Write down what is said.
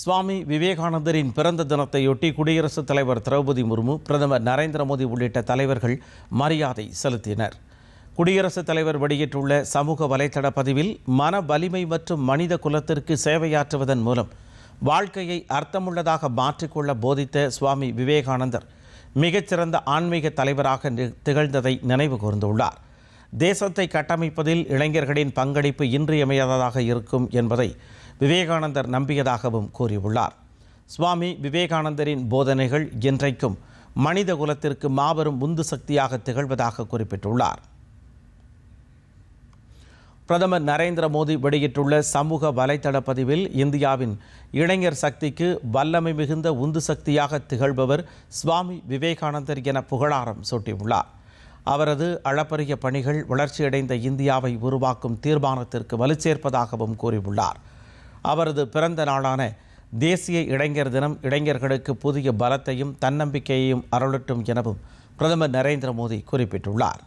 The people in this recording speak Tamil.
சுவாமி விவேகானந்தரின் பிறந்த தினத்தையொட்டி குடியரசுத் தலைவர் திரௌபதி முர்மு பிரதமர் நரேந்திர மோடி உள்ளிட்ட தலைவர்கள் மரியாதை செலுத்தினர். குடியரசுத் தலைவர் வெளியிட்டுள்ள சமூக வலைதள பதிவில் மன வலிமை மற்றும் மனித குலத்திற்கு சேவையாற்றுவதன் மூலம் வாழ்க்கையை அர்த்தமுள்ளதாக மாற்றிக்கொள்ள போதித்த சுவாமி விவேகானந்தர் மிகச்சிறந்த ஆன்மீக தலைவராக திகழ்ந்ததை நினைவு கூர்ந்துள்ளார். தேசத்தை கட்டமைப்பதில் இளைஞர்களின் பங்களிப்பு இன்றியமையாததாக இருக்கும் என்பதை விவேகானந்தர் நம்பியதாகவும் கூறியுள்ளார். சுவாமி விவேகானந்தரின் போதனைகள் என்றைக்கும் மனித குலத்திற்கு மாபெரும் உந்து சக்தியாக திகழ்வதாக குறிப்பிட்டுள்ளார். பிரதமர் நரேந்திர மோடி வெளியிட்டுள்ள சமூக வலைதள பதிவில் இந்தியாவின் இளைஞர் சக்திக்கு வல்லமை மிகுந்த உந்து சக்தியாக திகழ்பவர் சுவாமி விவேகானந்தர் என புகழாரம் சூட்டியுள்ளார். அவரது அளப்பரிய பணிகள் வளர்ச்சியடைந்த இந்தியாவை உருவாக்கும் தீர்மானத்திற்கு வலுச்சேர்ப்பதாகவும் கூறியுள்ளார். அவரது பிறந்த நாளான தேசிய இளைஞர் தினம் இளைஞர்களுக்கு புதிய பலத்தையும் தன்னம்பிக்கையையும் அருளட்டும் எனவும் பிரதமர் நரேந்திர மோடி குறிப்பிட்டுள்ளார்.